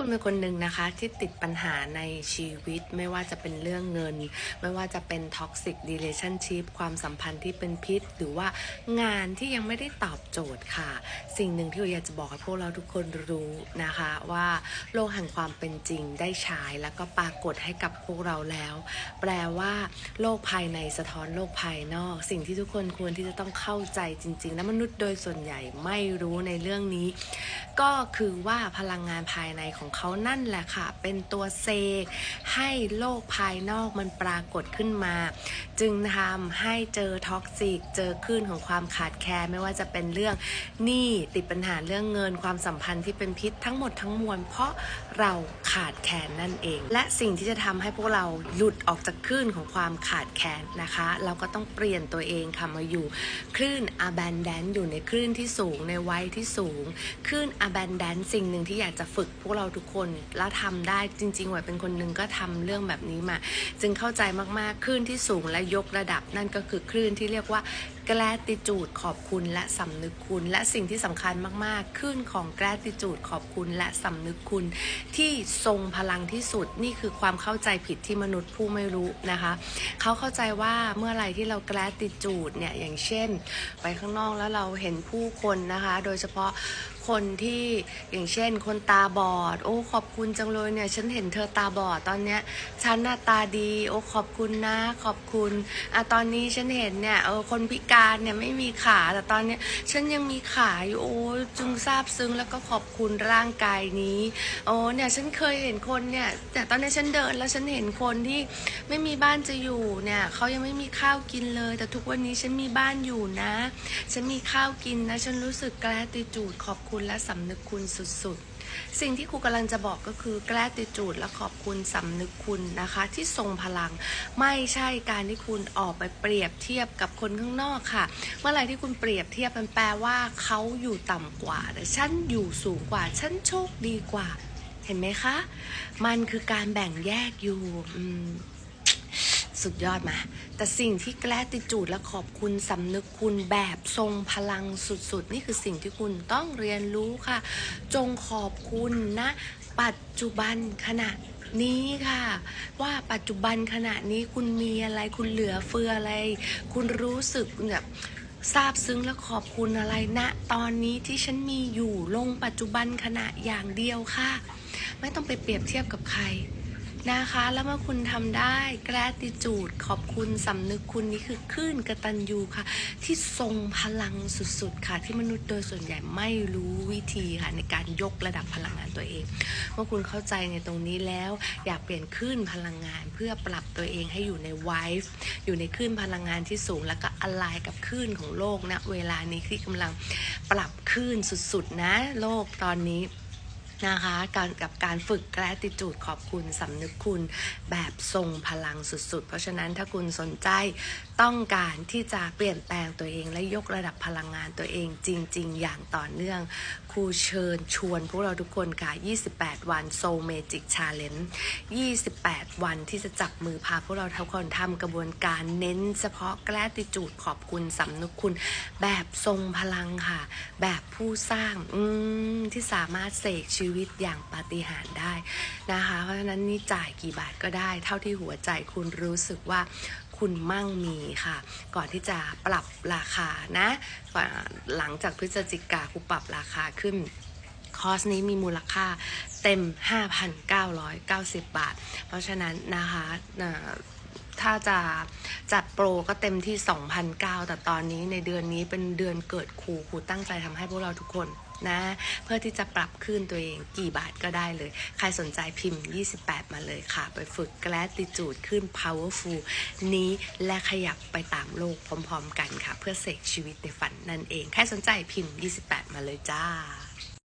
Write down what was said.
คุณเป็นคนหนึ่งนะคะที่ติดปัญหาในชีวิตไม่ว่าจะเป็นเรื่องเงิน ไม่ว่าจะเป็นท็อกซิก e ีเลชั่นชิพความสัมพันธ์ที่เป็นพิษ หรือว่างานที่ยังไม่ได้ตอบโจทย์ค่ะ สิ่งหนึ่งที่อยากจะบอกให้พวกเราทุกคนรู้นะคะว่าโลกแห่งความเป็นจริงได้ฉายแล้วก็ปรากฏให้กับพวกเราแล้ว แปลว่า โลกภายในสะท้อนโลกภายนอก สิ่งที่ทุกคนควรที่จะต้องเข้าใจจริงๆและมนุษย์โดยส่วนใหญ่ไม่รู้ในเรื่องนี้ ก็คือว่าพลังงานภายในของเขานั่นแหละค่ะ เป็นตัวเซกให้โลกภายนอกมันปรากฏขึ้นมา จึงทำให้เจอท็อกซิก เจอคลื่นของความขาดแคลนไม่ว่าจะเป็นเรื่องหนี้ติดปัญหาเรื่องเงินความสัมพันธ์ที่เป็นพิษทั้งหมดทั้งมวล เพราะเราขาดแคลนนั่นเอง และสิ่งที่จะทำให้พวกเราหลุดออกจากคลื่นของความขาดแคลนนะคะ เราก็ต้องเปลี่ยนตัวเองค่ะมาอยู่คลื่น abundance อยู่ในคลื่นที่สูงในวัยที่สูง คลื่น abundance สิ่งหนึ่งที่อยากจะฝึกพวกเราทุกคนแล้วทำได้จริงๆหวยเป็นคนหนึ่งก็ทำเรื่องแบบนี้มา จึงเข้าใจมากๆคลื่นที่สูงและยกระดับ นั่นก็คือคลื่นที่เรียกว่า gratitude ขอบคุณและสำนึกคุณ และสิ่งที่สำคัญมากๆขึ้นของ gratitude ขอบคุณและสำนึกคุณ ที่ทรงพลังที่สุดนี่คือความเข้าใจผิดที่มนุษย์ผู้ไม่รู้นะคะเขาเข้าใจว่าเมื่อไรที่เรา gratitude เนี่ยอย่างเช่น ไปข้างนอกแล้วเราเห็นผู้คนนะคะ โดยเฉพาะ คนที่อย่างเช่น คนตาบอด โอ้ขอบคุณจังเลยเนี่ย ฉันเห็นเธอตาบอดตอนเนี้ย ฉันหน้าตาดี โอ้ขอบคุณนะ ขอบคุณอะตอนนี้ฉันเห็นเนี่ยเออคนพิการเนี่ยไม่มีขาแต่ตอนเนี้ยฉันยังมีขาอยู่โอ้จึงซาบซึ้งแล้วก็ขอบคุณร่างกายนี้โอ้เนี่ยฉันเคยเห็นคนเนี่ยแต่ตอนนี้ฉันเดินแล้วฉันเห็นคนที่ไม่มีบ้านจะอยู่เนี่ยเขายังไม่มีข้าวกินเลย แต่ทุกวันนี้ฉันมีบ้านอยู่นะ ฉันมีข้าวกินนะ ฉันรู้สึกแกลติจูดขอบคุณและสำนึกคุณสุดๆ สิ่งที่ครูกำลังจะบอกก็คือแกลติจูดและขอบคุณสำนึกคุณนะคะ ที่ทรงพลัง ไม่ใช่การที่คุณออกไปเปรียบเทียบกับคนข้างนอกค่ะ เมื่อไหร่ที่คุณเปรียบเทียบมันแปลว่าเขาอยู่ต่ำกว่า แต่ฉันอยู่สูงกว่า ฉันโชคดีกว่า เห็นไหมคะ มันคือการแบ่งแยกอยู่อืม สุดยอดมา แต่สิ่งที่แกล้ติจูดและขอบคุณสำนึกคุณแบบทรงพลังสุดๆ นี่คือสิ่งที่คุณต้องเรียนรู้ค่ะ จงขอบคุณนะ ปัจจุบันขณะนี้ค่ะ ว่าปัจจุบันขณะนี้คุณมีอะไรคุณเหลือเฟืออะไร คุณรู้สึกแบบซาบซึ้งและขอบคุณอะไรณนะ ตอนนี้ที่ฉันมีอยู่ลงปัจจุบันขณะอย่างเดียวค่ะ ไม่ต้องไปเปรียบเทียบกับใคร นะคะ แล้วเมื่อคุณทำได้ gratitude ขอบคุณสำนึกคุณนี่คือคลื่นกระตัญญูค่ะ ที่ทรงพลังสุดๆค่ะ ที่มนุษย์โดยส่วนใหญ่ไม่รู้วิธีค่ะในการยกระดับพลังงานตัวเองเมื่อคุณเข้าใจในตรงนี้แล้ว อยากเปลี่ยนคลื่นพลังงาน เพื่อปรับตัวเองให้อยู่ในไวฟ์อยู่ในคลื่นพลังงานที่สูง แล้วก็อลายกับคลื่นของโลกนะเวลานี้ที่กำลังปรับคลื่นสุดๆนะ โลกตอนนี้ นะคะการกับการฝึกแกรติจูดขอบคุณสำนึกคุณแบบทรงพลังสุดๆ เพราะฉะนั้นถ้าคุณสนใจต้องการที่จะเปลี่ยนแปลงตัวเอง และยกระดับพลังงานตัวเองจริง ๆ อย่างต่อเนื่องครูเชิญชวนพวกเราทุกคนค่ะ 28 วันโซเมจิกชาเลนจ์28 วันที่จะจับมือพาพวกเราทุกคนทำกระบวนการเน้นเฉพาะแกรติจูดขอบคุณสำนึกคุณแบบทรงพลังค่ะ แบบผู้สร้างอืที่สามารถเสกชีีวิตอย่างปาฏิหาริย์ได้นะคะ เพราะฉะนั้นนี่จ่ายกี่บาทก็ได้ เท่าที่หัวใจคุณรู้สึกว่าคุณมั่งมีค่ะ ก่อนที่จะปรับราคานะหลังจากพฤศจิกาคุณปรับราคาขึ้น คอร์สนี้มีมูลค่าเต็ม 5,990 บาท เพราะฉะนั้นนะคะถ้าจะจัดโปรก็เต็มที่ 2,009แต่ตอนนี้ในเดือนนี้เป็นเดือนเกิดครูครูตั้งใจทำให้พวกเราทุกคนนะเพื่อที่จะปรับขึ้นตัวเองกี่บาทก็ได้เลย ใครสนใจพิมพ์ 28 มาเลยค่ะ ไปฝึก gratitude ขึ้น powerful นี้และขยับไปตามโลกพร้อมๆกันค่ะ เพื่อเสกชีวิตในฝันนั่นเอง ใครสนใจพิมพ์ 28 มาเลยจ้า